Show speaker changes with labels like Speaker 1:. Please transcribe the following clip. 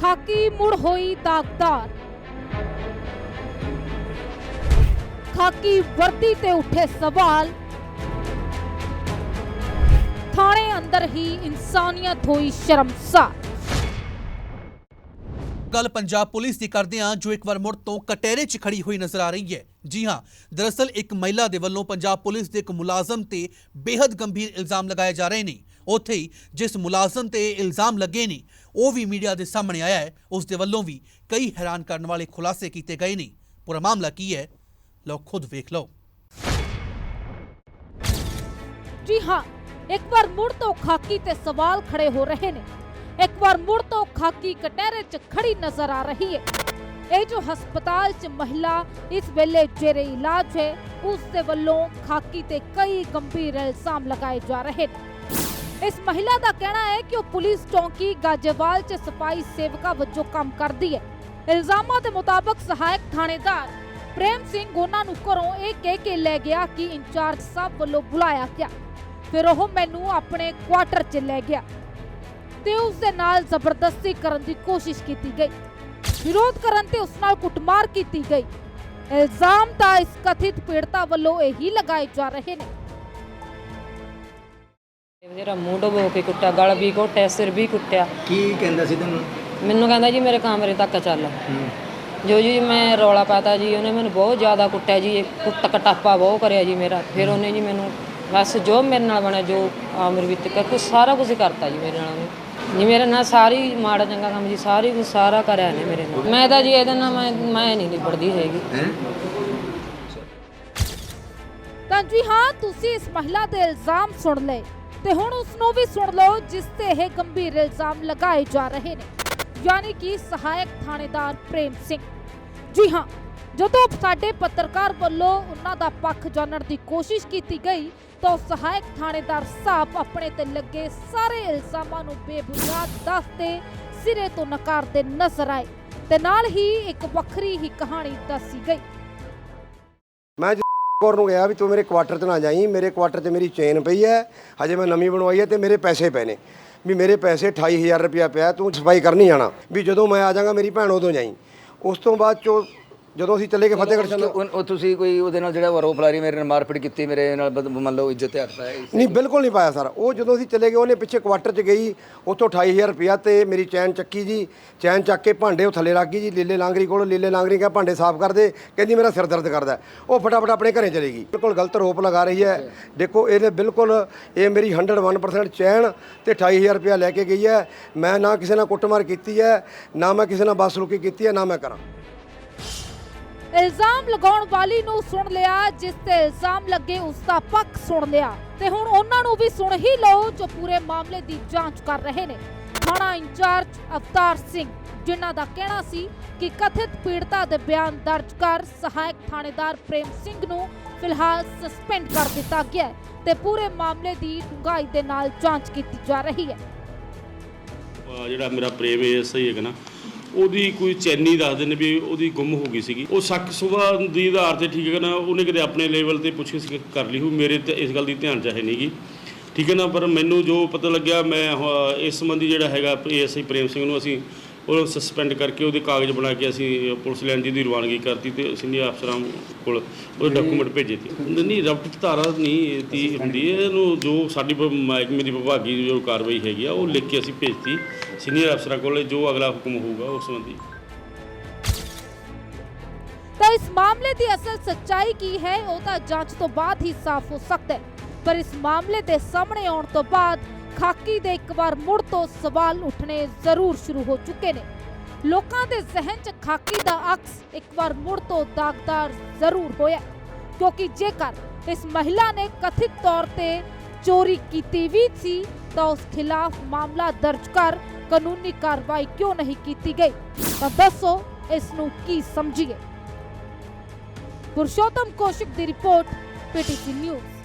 Speaker 1: ਖਾਕੀ ਮੁੜ ਹੋਈ ਦਾਗਦਾਰ ਖਾਕੀ ਵਰਦੀ ਤੇ ਉੱਠੇ ਸਵਾਲ। ਥਾਣੇ ਅੰਦਰ ਹੀ ਇਨਸਾਨੀਅਤ ਹੋਈ ਸ਼ਰਮਸਾਰ।
Speaker 2: ਗੱਲ ਪੰਜਾਬ ਪੁਲਿਸ ਦੀ ਕਰਦੇ ਹਾਂ ਜੋ ਇੱਕ ਵਾਰ ਮੁੜ ਤੋਂ ਕਟਹਿਰੇ 'ਚ ਖੜੀ ਹੋਈ ਨਜ਼ਰ ਆ ਰਹੀ ਹੈ। ਜੀ ਹਾਂ, ਦਰਅਸਲ ਇੱਕ ਮਹਿਲਾ ਦੇ ਵੱਲੋਂ ਪੰਜਾਬ ਪੁਲਿਸ ਦੇ ਇੱਕ ਮੁਲਾਜ਼ਮ ਤੇ ਬੇहद ਗੰਭੀਰ ਇਲਜ਼ਾਮ ਲਗਾਏ ਜਾ ਰਹੇ ਨੇ। ਉੱਥੇ ਹੀ ਜਿਸ ਮੁਲਾਜ਼ਮ ਤੇ ਇਹ ਇਲਜ਼ਾਮ ਲੱਗੇ ਨੇ, ਉਹ ਵੀ ਮੀਡੀਆ ਦੇ ਸਾਹਮਣੇ ਆਇਆ ਹੈ, ਉਸ ਦੇ ਵੱਲੋਂ ਵੀ ਕਈ ਹੈਰਾਨ ਕਰਨ ਵਾਲੇ ਖੁਲਾਸੇ ਕੀਤੇ ਗਏ ਨੇ। ਪੂਰਾ ਮਾਮਲਾ ਕੀ ਹੈ? ਲਓ, ਖੁਦ ਵੇਖ ਲਓ।
Speaker 1: ਜੀ ਹਾਂ, ਇੱਕ ਵਾਰ ਮੁੜ ਤੋਂ ਖਾਕੀ ਤੇ ਸਵਾਲ ਖੜੇ ਹੋ ਰਹੇ ਨੇ। ਇੱਕ ਵਾਰ ਮੁੜ ਤੋਂ ਖਾਕੀ ਕਟਹਿਰੇ 'ਚ ਖੜੀ ਨਜ਼ਰ ਆ ਰਹੀ ਹੈ। ਇਹ ਜੋ ਹਸਪਤਾਲ 'ਚ ਮਹਿਲਾ ਇਸ ਵੇਲੇ ਜੇਰੇ ਇਲਾਜ ਹੈ, ਉਸ ਦੇ ਵੱਲੋਂ ਖਾਕੀ ਤੇ ਕਈ ਗੰਭੀਰ ਇਲਜ਼ਾਮ ਲਗਾਏ ਜਾ ਰਹੇ ਨੇ। ਇਸ ਮਹਿਲਾ ਦਾ ਕਹਿਣਾ ਹੈ ਕਿ ਉਹ ਪੁਲਿਸ ਚੌਂਕੀ ਗਾਜੇਵਾਲ 'ਚ ਸਫ਼ਾਈ ਸੇਵਕਾ ਵਜੋਂ ਕੰਮ ਕਰਦੀ ਹੈ। ਇਲਜ਼ਾਮਾਂ ਦੇ ਮੁਤਾਬਕ ਸਹਾਇਕ ਥਾਣੇਦਾਰ ਪ੍ਰੇਮ ਸਿੰਘ ਉਹਨਾਂ ਨੂੰ ਘਰੋਂ ਇਹ ਕਹਿ ਕੇ ਲੈ ਗਿਆ ਕਿ ਇੰਚਾਰਜ ਸਾਹਿਬ ਵੱਲੋਂ ਬੁਲਾਇਆ ਗਿਆ। ਫਿਰ ਉਹ ਮੈਨੂੰ ਆਪਣੇ ਕੁਆਟਰ 'ਚ ਲੈ ਗਿਆ ਤੇ ਉਸ ਦੇ ਨਾਲ ਜ਼ਬਰਦਸਤੀ ਕਰਨ ਦੀ ਕੋਸ਼ਿਸ਼ ਕੀਤੀ ਗਈ। ਵਿਰੋਧ ਕਰਨ ਤੇ ਉਸ ਨਾਲ ਕੁੱਟਮਾਰ ਕੀਤੀ ਗਈ। ਇਲਜ਼ਾਮ ਤਾਂ ਇਸ ਕਥਿਤ ਪੀੜਤਾ ਵੱਲੋਂ ਇਹੀ ਲਗਾਏ ਜਾ ਰਹੇ ਨੇ।
Speaker 3: ਮੇਰਾ ਮੂੰਹ ਡੁਬੋ ਕੇ ਕੁੱਟਿਆ ਗਲ ਵੀ ਘੋਟਿਆ ਸਿਰ ਵੀ ਕੁੱਟਿਆ।
Speaker 4: ਕੀ ਕਹਿੰਦਾ ਸੀ ਤੈਨੂੰ?
Speaker 3: ਮੈਨੂੰ ਕਹਿੰਦਾ ਜੀ ਮੇਰੇ ਕਮਰੇ ਤੱਕ ਚੱਲ। ਜੋ ਜੀ ਮੈਂ ਰੌਲਾ ਪਾਤਾ ਜੀ ਉਹਨੇ ਮੈਨੂੰ ਬਹੁਤ ਜ਼ਿਆਦਾ ਕੁੱਟਿਆ ਜੀ ਕੁੱਟ ਕਟਾਪਾ ਬਹੁਤ ਕਰਿਆ ਜੀ ਮੇਰਾ। ਫਿਰ ਉਹਨੇ ਜੀ ਮੈਨੂੰ ਬਸ ਜੋ ਮੇਰੇ ਨਾਲ ਬਣਿਆ ਜੋ ਆਮਰ ਵਿੱਚ ਕਰ ਕੁਛ ਸਾਰਾ ਕੁਝ ਕਰਤਾ ਜੀ ਮੇਰੇ ਨਾਲ। ਉਹਨੇ ਜੀ ਮੇਰੇ ਨਾਲ ਸਾਰੀ ਮਾੜਾ ਚੰਗਾ ਕੰਮ ਜੀ ਸਾਰੀ ਕੁਛ ਸਾਰਾ ਕਰਿਆ ਨੇ ਮੇਰੇ ਨਾਲ। ਮੈਂ ਤਾਂ ਜੀ ਇਹਦੇ ਨਾਲ ਮੈਂ ਮੈਂ ਨਹੀਂ ਨਿਬੜਦੀ ਹੈਗੀ।
Speaker 1: ਤਾਂ ਜੀ ਹਾਂ ਤੁਸੀਂ ਇਸ ਮਹਿਲਾ ਦੇ ਇਲਜ਼ਾਮ ਸੁਣ ਲਏ। ਤੇ ਹੁਣ ਉਸ ਨੂੰ ਵੀ ਸੁਣ ਲਓ, ਜਿਸ ਤੇ ਇਹ ਗੰਭੀਰ ਇਲਜ਼ਾਮ ਲਗਾਏ ਜਾ ਰਹੇ ਨੇ। ਯਾਨੀ ਕਿ ਸਹਾਇਕ ਥਾਣੇਦਾਰ ਪ੍ਰੇਮ ਸਿੰਘ। ਜੀ ਹਾਂ, ਜਦੋਂ ਸਾਡੇ ਪੱਤਰਕਾਰ ਵੱਲੋਂ ਉਹਨਾਂ ਦਾ ਪੱਖ ਜਾਣਨ ਦੀ ਕੋਸ਼ਿਸ਼ ਕੀਤੀ ਗਈ, ਤਾਂ ਉਹ ਸਹਾਇਕ ਥਾਣੇਦਾਰ ਸਾਹਿਬ ਆਪਣੇ ਤੇ ਲੱਗੇ ਸਾਰੇ ਇਲਜ਼ਾਮਾਂ ਨੂੰ ਬੇਬੁਨਿਆਦ ਦੱਸਦੇ ਸਿਰੇ ਤੋਂ ਨਕਾਰਦੇ ਨਜ਼ਰ ਆਏ। ਤੇ ਨਾਲ ਹੀ ਇੱਕ ਵੱਖਰੀ ਹੀ ਕਹਾਣੀ ਦੱਸੀ ਗਈ।
Speaker 5: ਮੈਂ ਕੌਰ ਨੂੰ ਗਿਆ ਵੀ ਤੂੰ ਮੇਰੇ ਕੁਆਟਰ 'ਚ ਨਾ ਜਾਈ, ਮੇਰੇ ਕੁਆਟਰ 'ਚ ਮੇਰੀ ਚੇਨ ਪਈ ਹੈ, ਹਜੇ ਮੈਂ ਨਵੀਂ ਬਣਵਾਈ ਹੈ ਤੇ ਮੇਰੇ ਪੈਸੇ ਪਏ ਨੇ। ਵੀ ਮੇਰੇ ਪੈਸੇ 28000 ਰੁਪਇਆ ਪਿਆ, ਤੂੰ ਸਫ਼ਾਈ ਕਰਨੀ ਜਾਣਾ। ਵੀ ਜਦੋਂ ਮੈਂ ਆ ਜਾਵਾਂਗਾ, ਮੇਰੀ ਭੈਣ ਉਦੋਂ ਜਾਈ। ਉਸ ਤੋਂ ਬਾਅਦ ਚੋ ਜਦੋਂ ਅਸੀਂ ਚੱਲੇ ਗਏ ਫਤਿਹਗੜ੍ਹ ਚਲੋ
Speaker 4: ਉਹ ਉਹ ਤੁਸੀਂ ਕੋਈ ਉਹਦੇ ਨਾਲ ਜਿਹੜਾ ਆਰੋਪ ਲਾ ਰਹੀ ਮੇਰੇ ਨਾਲ ਮਾਰਪੀਟ ਕੀਤੀ ਮੇਰੇ ਨਾਲ ਬਦ- ਮੰਨ ਲਓ ਇੱਜ਼ਤ ਤੇ ਹੱਥ ਪਾਇਆ ਇਸ-
Speaker 5: ਨਹੀਂ ਬਿਲਕੁਲ ਨਹੀਂ ਪਾਇਆ ਸਰ। ਉਹ ਜਦੋਂ ਅਸੀਂ ਚਲੇ ਗਏ ਉਹਨੇ ਪਿੱਛੇ ਕੁਆਟਰ 'ਚ ਗਈ ਉੱਥੋਂ 28000 ਰੁਪਇਆ ਤੇ ਮੇਰੀ ਚੈਨ ਚੱਕੀ ਜੀ। ਚੈਨ ਚੱਕ ਕੇ ਭਾਂਡੇ ਉਹ ਥੱਲੇ ਲੱਗ ਗਈ ਜੀ ਲੀਲੇ ਲਾਂਗਰੀ ਕੋਲ ਲੀਲੇ ਲਾਂਗਰੀ ਕਹਾ ਭਾਂਡੇ ਸਾਫ਼ ਕਰ ਦੇ ਕਹਿੰਦੀ ਮੇਰਾ ਸਿਰ ਦਰਦ ਕਰਦਾ। ਹੈ। ਉਹ ਫਟਾਫਟ ਆਪਣੇ ਘਰੇ ਚਲੀ ਗਈ। ਬਿਲਕੁਲ ਗਲਤ ਆਰੋਪ ਲਗਾ ਰਹੀ ਹੈ। ਦੇਖੋ ਇਹਨੇ ਬਿਲਕੁਲ ਇਹ ਮੇਰੀ 101% ਚੈਨ ਤੇ 28000 ਰੁਪਇਆ ਲੈ ਕੇ ਗਈ ਹੈ। ਮੈਂ ਨਾ ਕਿਸੇ ਨਾਲ ਕੁੱਟਮਾਰ ਕੀਤੀ ਹੈ ਨਾ ਮੈਂ ਕਿਸੇ ਨਾਲ ਬਸਲੂਕੀ ਕੀਤੀ ਹੈ ਨਾ ਮੈਂ ਕਰਾਂ।
Speaker 1: ਇਲਜ਼ਾਮ ਲਗਾਉਣ ਵਾਲੀ ਨੂੰ ਸੁਣ ਲਿਆ, ਜਿਸ ਤੇ ਇਲਜ਼ਾਮ ਲੱਗੇ ਉਸ ਦਾ ਪੱਖ ਸੁਣ ਲਿਆ। ਤੇ ਹੁਣ ਉਹਨਾਂ ਨੂੰ ਵੀ ਸੁਣ ਹੀ ਲਓ, ਜੋ ਪੂਰੇ ਮਾਮਲੇ ਦੀ ਜਾਂਚ ਕਰ ਰਹੇ ਨੇ। ਥਾਣਾ ਇੰਚਾਰਜ ਅਵਤਾਰ ਸਿੰਘ, ਜਿਨ੍ਹਾਂ ਦਾ ਕਹਿਣਾ ਸੀ ਕਿ ਕਥਿਤ ਪੀੜਤਾ ਦੇ ਬਿਆਨ ਦਰਜ ਕਰ ਸਹਾਇਕ ਥਾਣੇਦਾਰ ਪ੍ਰੇਮ ਸਿੰਘ ਨੂੰ ਫਿਲਹਾਲ ਸਸਪੈਂਡ ਕਰ ਦਿੱਤਾ ਗਿਆ ਹੈ ਤੇ ਪੂਰੇ ਮਾਮਲੇ ਦੀ ਡੂੰਘਾਈ ਦੇ ਨਾਲ ਜਾਂਚ ਕੀਤੀ ਜਾ ਰਹੀ ਹੈ।
Speaker 6: ਜਿਹੜਾ ਮੇਰਾ ਪ੍ਰੇਮ ਹੈ ਹੈਗਾ ਨਾ। ਉਹਦੀ ਕੋਈ ਚੈਨੀ ਦੱਸਦੇ ਨੇ ਵੀ ਉਹਦੀ ਗੁੰਮ ਹੋ ਗਈ ਸੀਗੀ। ਉਹ ਸ਼ੱਕ ਸੁਭਾ ਦੀ ਆਧਾਰ ਤੇ ਠੀਕ ਹੈ ਨਾ ਉਹਨੇ ਕਿਤੇ ਆਪਣੇ ਲੈਵਲ ਤੇ ਪੁੱਛਿਸ਼ ਕਰ ਲਈ ਹੋ ਮੇਰੇ ਤੇ ਇਸ ਗੱਲ ਦੀ ਧਿਆਨ ਚਾਹੇ ਨਹੀਂਗੀ ਠੀਕ ਹੈ ਨਾ ਪਰ ਮੈਨੂੰ ਜੋ ਪਤਾ ਲੱਗਿਆ ਮੈਂ ਅਹ, ਇਸ ਸੰਬੰਧੀ ਜਿਹੜਾ ਹੈਗਾ ਏਐਸਆਈ ਪ੍ਰੇਮ ਸਿੰਘ ਨੂੰ ਅਸੀਂ ਉਹ ਸਸਪੈਂਡ ਕਰਕੇ ਉਹਦੇ ਕਾਗਜ਼ ਬਣਾ ਕੇ ਅਸੀਂ ਪੁਲਿਸ ਲਾਈਨ ਦੀ ਰਵਾਨਗੀ ਕਰਤੀ ਤੇ ਸੀਨੀਅਰ ਅਫਸਰਾਂ ਕੋਲ ਉਹਦੇ ਡਾਕੂਮੈਂਟ ਭੇਜੇ ਤੇ ਨਹੀਂ ਰਫਟ ਧਾਰਾ ਨਹੀਂ ਤੀ ਹੁੰਦੀ। ਹੈ ਇਹਨੂੰ ਜੋ ਸਾਡੀ ਮਹਿਕਮੇ ਦੀ ਵਿਭਾਗੀ ਜੋ ਕਾਰਵਾਈ ਹੈਗੀ ਆ ਉਹ ਲਿਖ ਕੇ ਅਸੀਂ ਭੇਜਤੀ ਸੀਨੀਅਰ ਅਫਸਰਾਂ ਕੋਲ ਜੋ ਅਗਲਾ ਹੁਕਮ ਹੋਊਗਾ ਉਸ ਸੰਬੰਧੀ।
Speaker 1: ਤਾਂ ਇਸ ਮਾਮਲੇ ਦੀ ਅਸਲ ਸੱਚਾਈ ਕੀ ਹੈ ਉਹ ਤਾਂ ਜਾਂਚ ਤੋਂ ਬਾਅਦ ਹੀ ਸਾਫ਼ ਹੋ ਸਕਦਾ ਹੈ। ਪਰ ਇਸ ਮਾਮਲੇ ਦੇ ਸਾਹਮਣੇ ਆਉਣ ਤੋਂ ਬਾਅਦ ਖਾਕੀ ਦੇ ਇੱਕ ਵਾਰ ਮੁੜ ਤੋਂ ਸਵਾਲ ਉੱਠਣੇ ਜ਼ਰੂਰ ਸ਼ੁਰੂ ਹੋ ਚੁੱਕੇ ਨੇ ਲੋਕਾਂ ਦੇ ਜ਼ਿਹਨ 'ਚ ਖਾਕੀ ਦਾ ਅਕਸ ਇੱਕ ਵਾਰ ਮੁੜ ਤੋਂ ਦਾਗਦਾਰ ਜ਼ਰੂਰ ਹੋਇਆ ਕਿਉਂਕਿ ਜੇਕਰ ਇਸ ਮਹਿਲਾ ਨੇ ਕਥਿਤ ਤੌਰ ਤੇ ਚੋਰੀ ਕੀਤੀ ਵੀ ਸੀ ਤਾਂ ਉਸ ਖਿਲਾਫ ਮਾਮਲਾ ਦਰਜ ਕਰ ਕਾਨੂੰਨੀ ਕਾਰਵਾਈ ਕਿਉਂ ਨਹੀਂ ਕੀਤੀ ਗਈ ਤਾਂ ਦੱਸੋ ਇਸ ਨੂੰ ਕੀ ਸਮਝੀਏ ਪੁਰਸ਼ੋਤਮ ਕੌਸ਼ਿਕ ਦੀ ਰਿਪੋਰਟ ਪੀਟੀਸੀ ਨਿਊਜ਼